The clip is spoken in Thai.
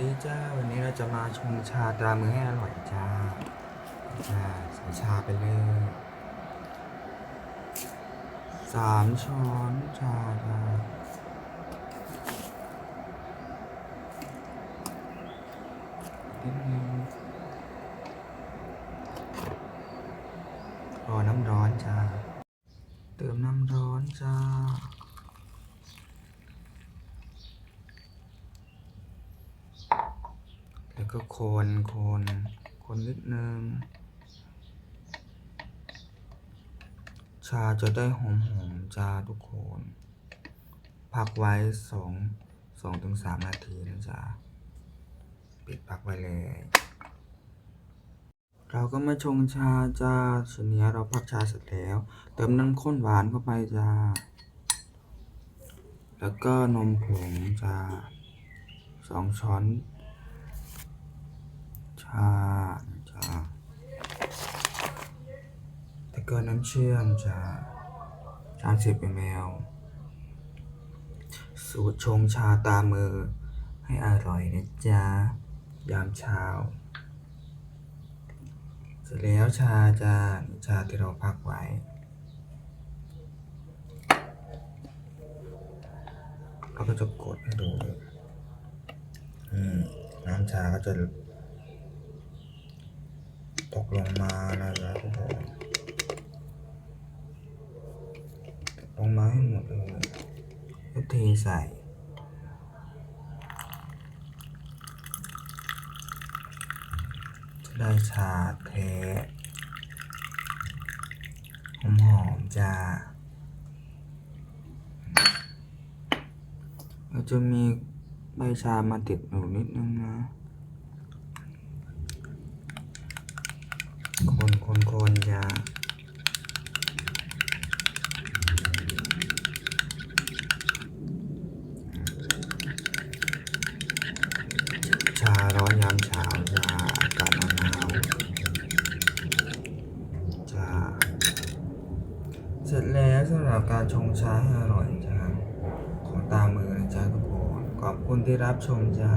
ดีจ้า วันนี้เราจะมาชงชาตรามือให้อร่อยจ้าจ้าใส่ชาไปเลยสามช้อนชาจ้านิดนึงรอน้ำร้อนจ้า เติมน้ำร้อนจ้า แล้ว ก็คน คน คนนิดนึง ชาจะได้หอมหอมจ้าทุกคน พักไว้สองสองถึงสามนาทีนะจ๊ะปิดพักไว้เลย เราก็มาชงชาจ้าชนนี้เราพักชาเสร็จแล้ว เติมน้ำข้นหวานเข้าไปจ้า แล้วก็นมผงจ้าสองช้อน ชาจ้าแล้วก็น้ำเชื่อมจ้าสาสิบมลสูตรชงชาตามมือ ให้อร่อยนะจ๊ะ ยามเช้า เสร็จแล้วชาจ้าชาที่เราพักไว้เราก็จะกดให้ดูเลยอืมน้ำชาก็จะ ตกลงมานะครับทุกคนลงมาให้หมดเลยก็เทใส่จะได้ชาแท้หอมหอมๆจ้าแล้วจะมีใบชามาติดอยู่นิดนึงนะ คนคนคนจะชาร้อนยามเช้าจะอากาศหนาวๆจะเสร็จแล้วสำหรับการชงชาให้อร่อยจ้าของตามมือนะจ้าทุกคนขอบคุณที่รับชมจ้า